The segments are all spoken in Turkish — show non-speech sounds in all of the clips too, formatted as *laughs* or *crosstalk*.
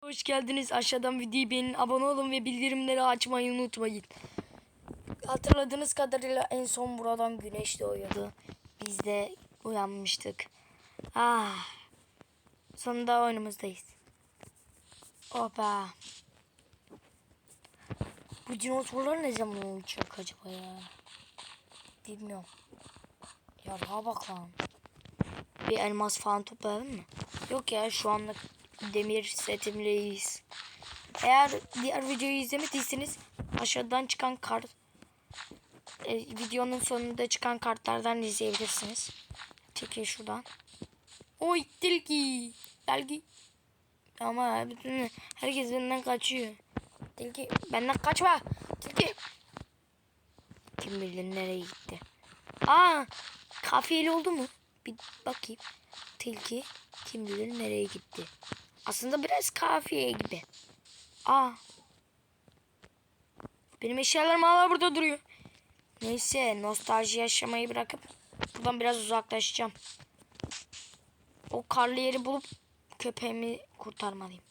Hoş geldiniz. Aşağıdan videoyu beğenin, abone olun ve bildirimleri açmayı unutmayın. Hatırladığınız kadarıyla en son buradan güneş doğuyordu. Biz de uyanmıştık. Ah. Sonunda oyunumuzdayız. Opa. Bu dinozorlar ne zaman olacak acaba ya? Bilmiyorum. Ya bak lan. Bir elmas falan toplayalım mı? Yok ya şu anlık demir setimleyiz. Eğer diğer videoyu izlemediyseniz aşağıdan çıkan kart e, videonun sonunda çıkan kartlardan izleyebilirsiniz. Çekil şuradan. Oy tilki. Tilki. Ama bütün herkes benden kaçıyor. Tilki benden kaçma. Tilki. Kim bilir nereye gitti. Aa kafiyeli oldu mu? Bir bakayım. Tilki kim bilir nereye gitti. Aslında biraz kafiye gibi. Aa. Benim eşyalarım hala burada duruyor. Neyse nostalji yaşamayı bırakıp buradan biraz uzaklaşacağım. O karlı yeri bulup köpeğimi kurtarmalıyım.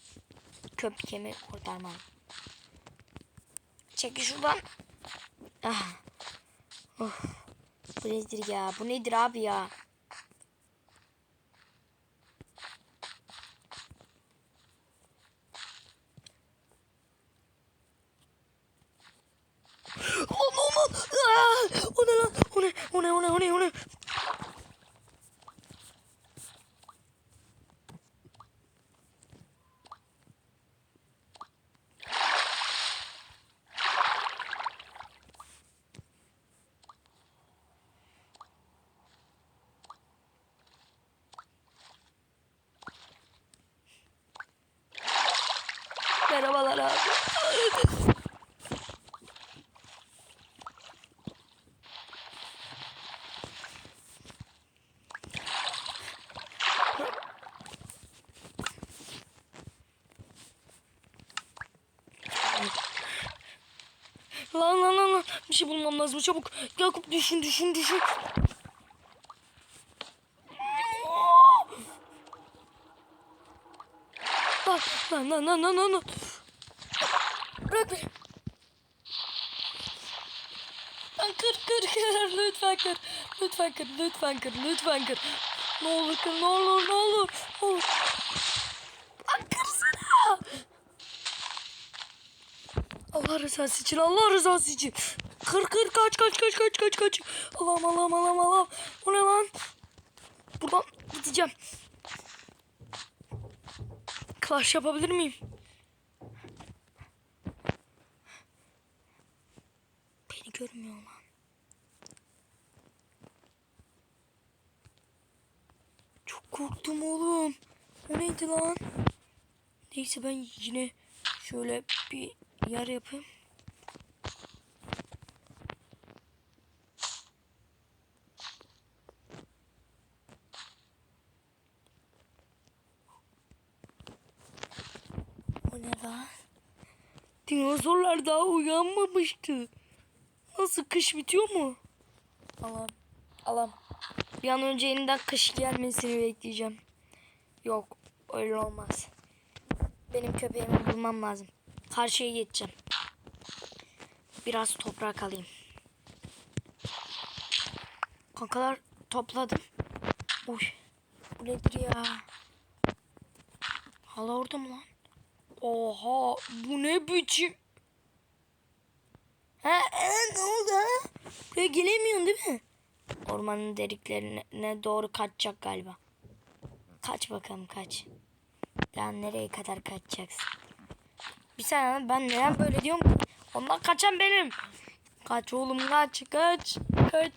Köpeğimi kurtarmalıyım. Çekil şuradan. Ah. Of. Bu nedir ya? Bu nedir abi ya? Aman aman. Aa, o ne lan? O ne? O ne? O ne? O ne? O ne? Merhabalar abi. Lan lan lan lan. Bir şey bulmam lazım çabuk. Yakup düşün düşün düşün. Lan lan lan lan lan lan. Bırak beni. Lan kır kır kır lütfen kır. Lütfen kır lütfen kır lütfen kır. Ne olur kır ne olur ne olur. Ne olur. Lan kırsana. Allah rızası için Allah rızası için. Kır kır kaç kaç kaç kaç kaç kaç. Allah'ım Allah'ım Allah'ım Allah'ım. O ne lan? Buradan gideceğim. Clash yapabilir miyim? Görmüyor lan. Çok korktum oğlum. O neydi lan? Neyse ben yine şöyle bir yer yapayım. Ne lan? Dinozorlar daha uyanmamıştı. Nasıl kış bitiyor mu? Allah'ım. Allah'ım. Bir an önce yeniden kış gelmesini bekleyeceğim. Yok öyle olmaz. Benim köpeğimi bulmam lazım. Karşıya geçeceğim. Biraz toprak alayım. Kankalar topladım. Uy. Bu nedir ya? Hala orada mı lan? Oha bu ne biçim? Ha, e, ne oldu ha? Buraya gelemiyorsun değil mi? Ormanın deliklerine doğru kaçacak galiba. Kaç bakalım kaç. Daha nereye kadar kaçacaksın? Bir saniye ben neden böyle diyorum? Ondan kaçan benim. Kaç oğlum kaç kaç kaç.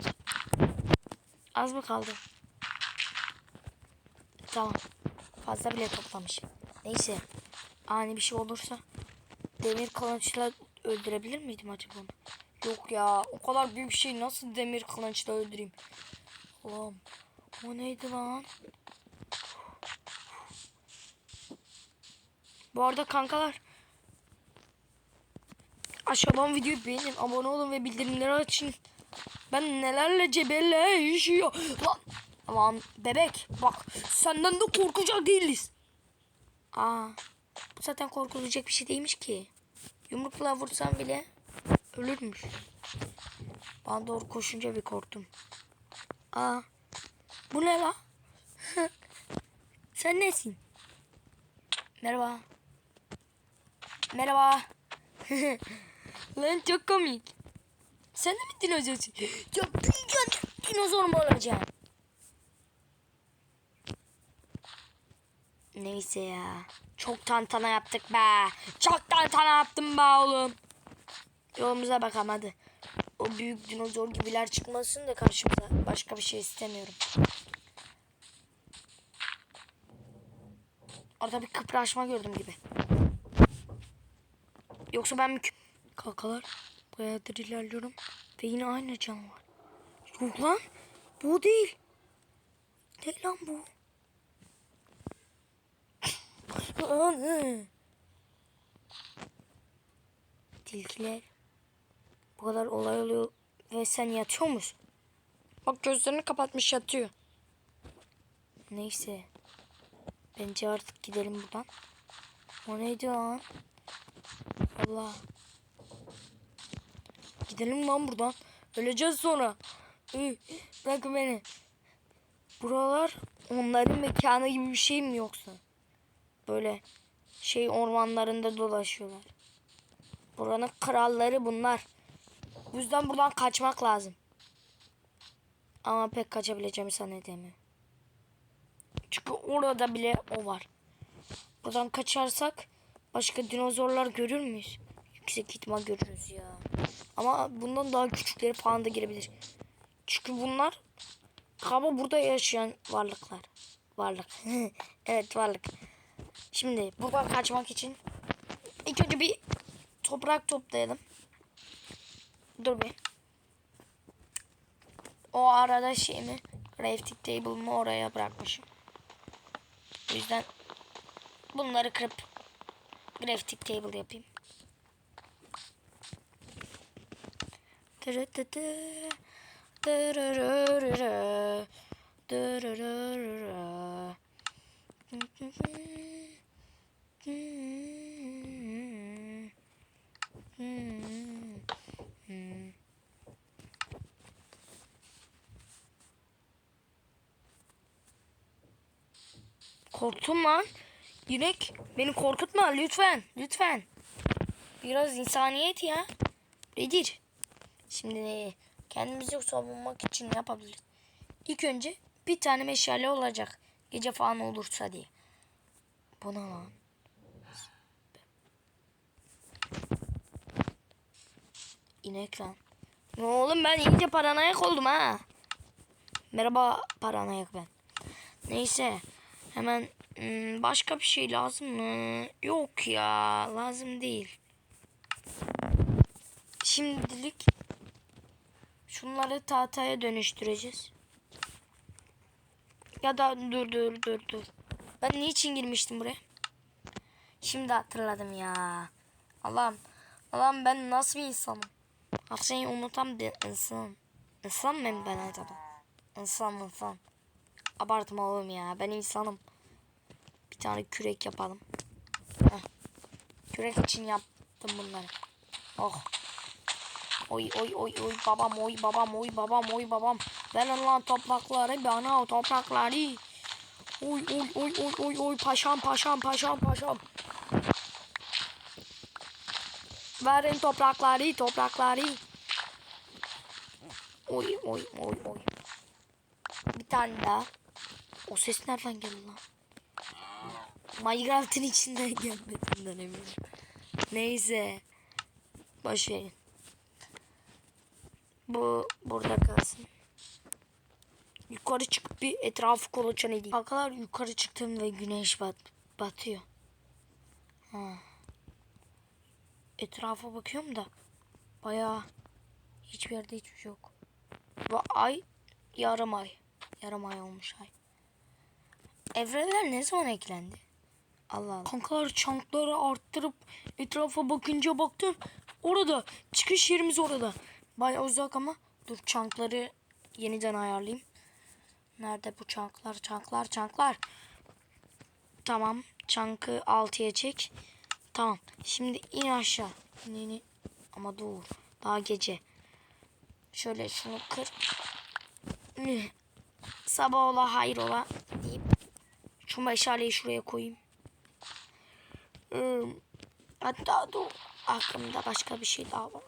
Az mı kaldı? Tamam. Fazla bile toplamışım. Neyse. Ani bir şey olursa demir kılıçla öldürebilir miydim acaba onu? Yok ya. O kadar büyük şey nasıl demir kılıçla öldüreyim? Oğlum. O neydi lan? Bu arada kankalar aşağıdan videoyu beğenin, abone olun ve bildirimleri açın. Ben nelerle cebelleşiyor. Lan, lan bebek bak senden de korkacak değiliz. Aa, zaten korkulacak bir şey değilmiş ki. Yumrukla vursam bile ölürmüş. Bana doğru koşunca bir korktum. Aa, bu ne la? *laughs* Sen nesin? Merhaba. Merhaba. *laughs* Lan çok komik. Sen de mi dinozorsun? *gasps* Ya büyüyünce dinozor mu olacaksın? Neyse ya. Çok tantana yaptık be. Çok tantana yaptım be oğlum. Yolumuza bakalım hadi. O büyük dinozor gibiler çıkmasın da karşımıza. Başka bir şey istemiyorum. Orada bir kıpraşma gördüm gibi. Yoksa ben mi... Kalkalar. Bayağıdır ilerliyorum. Ve yine aynı canavar. Yok lan. Bu değil. Ne lan bu? *laughs* Anı. Tilkiler. Bu kadar olay oluyor ve sen yatıyor musun? Bak gözlerini kapatmış yatıyor. Neyse. Bence artık gidelim buradan. O neydi lan? Allah. Gidelim lan buradan. Öleceğiz sonra. Üh, Bırakın beni. Buralar onların mekanı gibi bir şey mi yoksa? Böyle şey ormanlarında dolaşıyorlar. Buranın kralları bunlar. Bu yüzden buradan kaçmak lazım. Ama pek kaçabileceğimi zannedemiyorum. Çünkü orada bile o var. Buradan kaçarsak başka dinozorlar görür müyüz? Yüksek ihtimal görürüz ya. Ama bundan daha küçükleri falan da girebilir. Çünkü bunlar kaba burada yaşayan varlıklar. Varlık. *laughs* evet varlık. Şimdi buradan kaçmak için ilk önce bir toprak toplayalım. Dur bir. O arada şeyimi crafting table'ımı oraya bırakmışım. O yüzden bunları kırıp crafting table yapayım. Korktum lan. Yürek beni korkutma lütfen. Lütfen. Biraz insaniyet ya. Nedir? Şimdi kendimizi savunmak için yapabiliriz? İlk önce bir tane meşale olacak. Gece falan olursa diye. Bu lan? İnek lan. Ne oğlum ben iyice paranoyak oldum ha. Merhaba paranoyak ben. Neyse. Hemen hmm, başka bir şey lazım mı? Yok ya. Lazım değil. Şimdilik şunları tahtaya dönüştüreceğiz. Ya da dur dur dur dur. Ben niçin girmiştim buraya? Şimdi hatırladım ya. Allah'ım. Allah'ım ben nasıl bir insanım? Her şeyi unutan bir insan. İnsan mıyım ben acaba? İnsan insan. Abartma oğlum ya. Ben insanım. Bir tane kürek yapalım. Heh. Kürek için yaptım bunları. Oh. Oy oy oy oy babam oy babam oy babam oy babam. Verin lan toprakları bana o toprakları. Oy oy oy oy oy oy paşam paşam paşam paşam. Verin toprakları toprakları. Oy oy oy oy. Bir tane daha. O ses nereden geldi lan? Minecraft'ın içinden *laughs* gelmediğinden eminim. Neyse. Boş verin. Bu burada kalsın. Yukarı çıkıp bir etrafı kolaçan edeyim. Arkadaşlar yukarı çıktım ve güneş bat batıyor. Ha. Etrafa bakıyorum da bayağı hiçbir yerde hiçbir şey yok. Ve ay yarım ay. Yarım ay olmuş ay. Evreler ne zaman eklendi? Allah Allah. Kankalar çankları arttırıp etrafa bakınca baktım. Orada. Çıkış yerimiz orada. Bayağı uzak ama. Dur çankları yeniden ayarlayayım. Nerede bu çanklar? Çanklar, çanklar. Tamam. Çankı 6'ya çek. Tamam. Şimdi in aşağı. İn, in. Ama dur. Daha gece. Şöyle şunu kır. Sabah ola hayır ola şu meşaleyi şuraya koyayım. Hmm. Hatta dur. Aklımda başka bir şey daha var.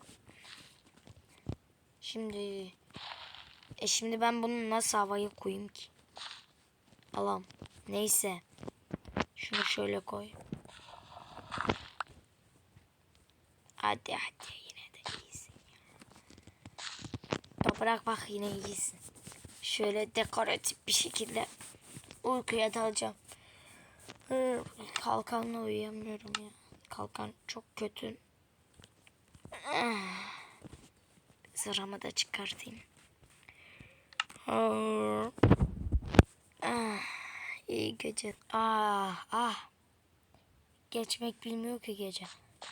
Şimdi e şimdi ben bunu nasıl havaya koyayım ki? Alam. Neyse. Şunu şöyle koy. Hadi hadi yine de iyisin. Toprak bak yine iyisin. Şöyle dekoratif bir şekilde uykuya dalacağım. Kalkanla uyuyamıyorum ya. Kalkan çok kötü. Zırhamı da çıkartayım. İyi gece. Ah ah. Geçmek bilmiyor ki gece.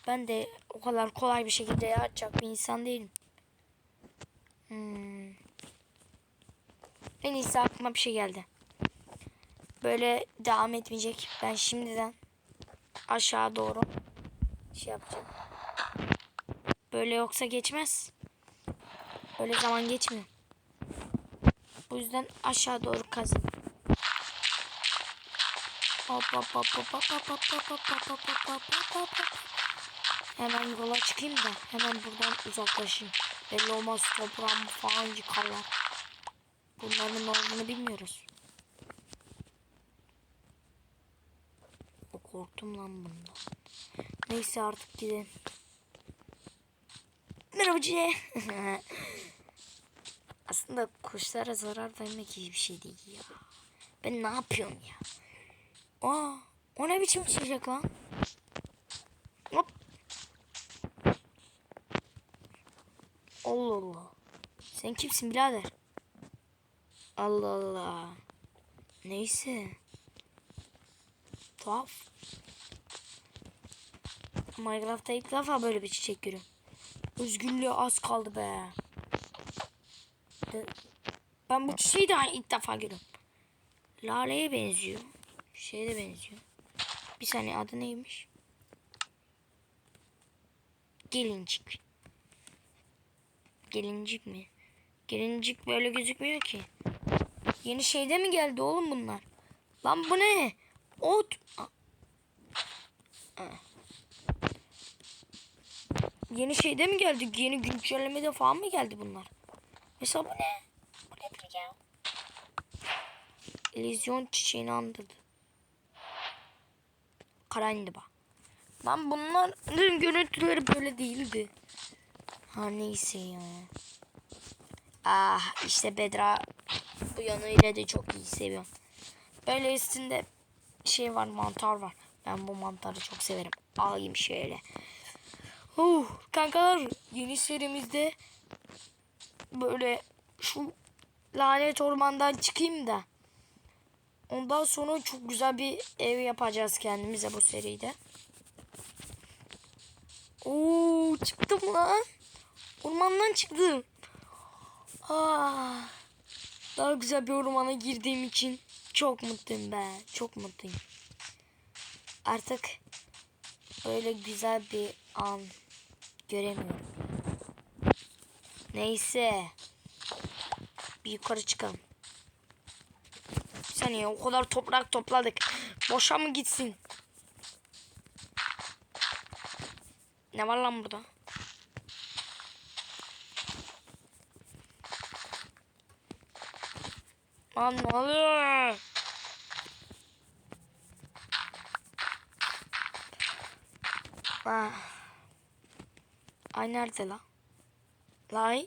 Ben de o kadar kolay bir şekilde yatacak bir insan değilim. Hmm. En iyisi aklıma bir şey geldi böyle devam etmeyecek. Ben şimdiden aşağı doğru şey yapacağım. Böyle yoksa geçmez. Öyle zaman geçmiyor. Bu yüzden aşağı doğru kazın. Hemen yola çıkayım da hemen buradan uzaklaşayım. Belli olmaz toprağımı falan yıkarlar. Bunların ne olduğunu bilmiyoruz. Korktum lan bundan. Neyse artık gidelim. Merhaba Cine. *laughs* Aslında kuşlara zarar vermek iyi bir şey değil ya. Ben ne yapıyorum ya? Aa, o ne biçim çiçek lan? Hop. Allah Allah. Sen kimsin birader? Allah Allah. Neyse. Tuhaf. Minecraft'ta ilk defa böyle bir çiçek görüyorum. Özgürlüğe az kaldı be. De- Ben bu çiçeği daha ilk defa görüyorum. Lale'ye benziyor. Şeye de benziyor. Bir saniye adı neymiş? Gelincik. Gelincik mi? Gelincik böyle gözükmüyor ki. Yeni şeyde mi geldi oğlum bunlar? Lan bu ne? Ot. Yeni şeyde mi geldi? Yeni güncellemede falan mı geldi bunlar? Mesela bu ne? Bu nedir ya? Lezyon çiçeğini andırdı. Karandiba. Lan bunların görüntüleri böyle değildi. Ha neyse ya. Ah işte Bedra bu yanıyla da çok iyi seviyorum. Böyle üstünde şey var mantar var. Ben bu mantarı çok severim. Alayım şöyle. Uh, kankalar yeni serimizde böyle şu lanet ormandan çıkayım da ondan sonra çok güzel bir ev yapacağız kendimize bu seride. Oo çıktım lan. Ormandan çıktım. Ah, daha güzel bir ormana girdiğim için çok mutluyum be. Çok mutluyum. Artık böyle güzel bir an göremiyorum. Neyse. Bir yukarı çıkalım. Bir saniye o kadar toprak topladık. Boşa mı gitsin? Ne var lan burada? Lan ne oluyor? Ah. Ay nerede la? Lay.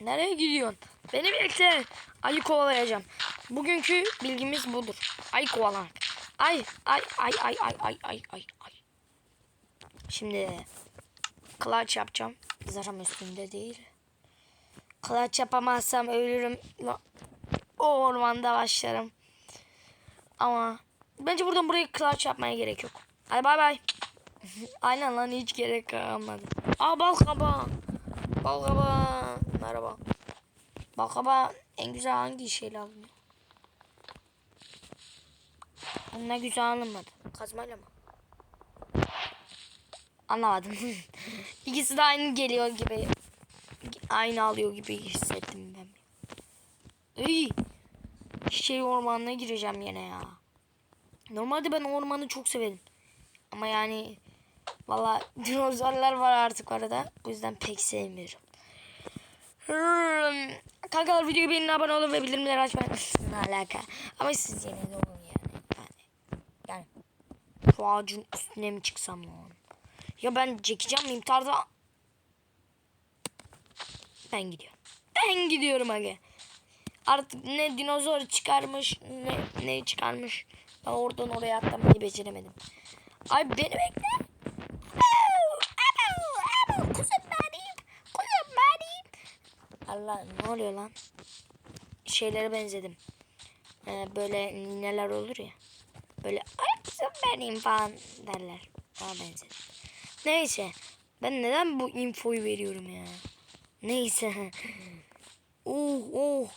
Nereye gidiyorsun? Beni bekle. Ayı kovalayacağım. Bugünkü bilgimiz budur. Ayı kovalamak. Ay ay ay ay ay ay ay ay ay. Şimdi clutch yapacağım. Zarım üstünde değil. Clutch yapamazsam ölürüm. O ormanda başlarım. Ama bence buradan buraya clutch yapmaya gerek yok. Hadi bay bay. Aynen lan hiç gerek kalmadı. Aa bal kabağı. Bal kabağı. Merhaba. Bal kabağı en güzel hangi şeyle alınıyor? Ne güzel alınmadı. Kazmayla mı? Anlamadım. *laughs* İkisi de aynı geliyor gibi. Aynı alıyor gibi hissettim ben. Ey! Şey ormanına gireceğim yine ya. Normalde ben ormanı çok severim. Ama yani valla *laughs* dinozorlar var artık arada. Bu yüzden pek sevmiyorum. Hmm. Kankalar videoyu beğenin abone olun ve bildirimleri açmayın. ne alaka? Ama siz yine de olun yani. Yani, yani şu ağacın üstüne mi çıksam lan? Ya ben çekeceğim miyim tarzda? Ben gidiyorum. Ben gidiyorum aga. Artık ne dinozor çıkarmış ne ne çıkarmış. Ben oradan oraya atlamayı beceremedim. Ay beni bekle. Kuzum benim. Kuzum benim. Allah ne oluyor lan? Şeylere benzedim. Ee, böyle nineler olur ya. Böyle ay kuzum benim falan derler. Ona benzedim. Neyse. Ben neden bu infoyu veriyorum ya? Neyse. *laughs* oh oh.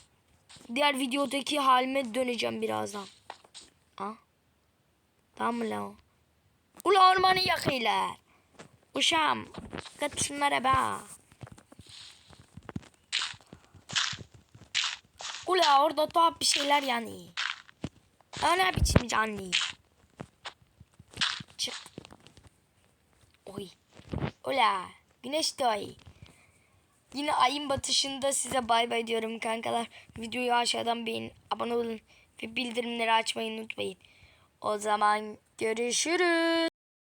Diğer videodaki halime döneceğim birazdan. Ha? Tamam mı lan? o? Ula ormanı yakıyorlar. Uşağım. Git şunlara be. Ula orada tuhaf bir şeyler yani. Ana biçim canlı. Çık. Oy. Ula. Güneş doğuyor. Yine ayın batışında size bay bay diyorum kankalar. Videoyu aşağıdan beğenin, abone olun ve bildirimleri açmayı unutmayın. O zaman görüşürüz.